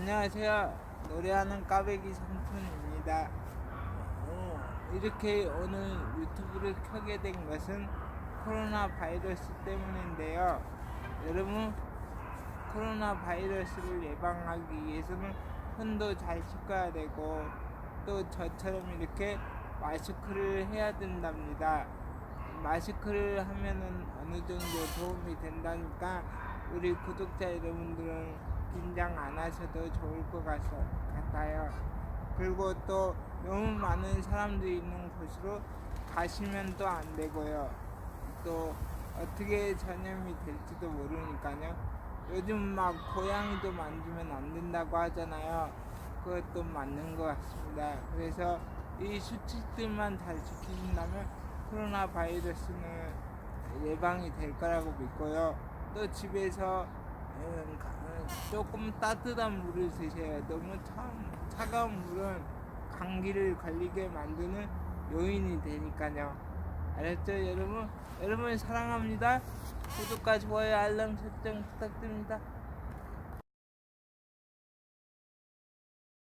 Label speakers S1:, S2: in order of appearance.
S1: 안녕하세요. 노래하는 까베기 삼촌입니다. 어, 이렇게 오늘 유튜브를 켜게 된 것은 코로나 바이러스 때문인데요. 여러분, 코로나 바이러스를 예방하기 위해서는 손도 잘 씻어야 되고 또 저처럼 이렇게 마스크를 해야 된답니다. 마스크를 하면은 어느 정도 도움이 된다니까 우리 구독자 여러분들은 긴장 안 하셔도 좋을 것 같, 같아요. 그리고 또 너무 많은 사람들이 있는 곳으로 가시면 또 안 되고요. 또 어떻게 전염이 될지도 모르니까요. 요즘 막 고양이도 만지면 안 된다고 하잖아요. 그것도 맞는 것 같습니다. 그래서 이 수칙들만 잘 지키신다면 코로나 바이러스는 예방이 될 거라고 믿고요. 또 집에서 음, 가- 음, 조금 따뜻한 물을 드셔야 너무 차, 차가운 물은 감기를 걸리게 만드는 요인이 되니까요. 알았죠, 여러분? 여러분 사랑합니다. 구독과 좋아요, 알람 설정 부탁드립니다.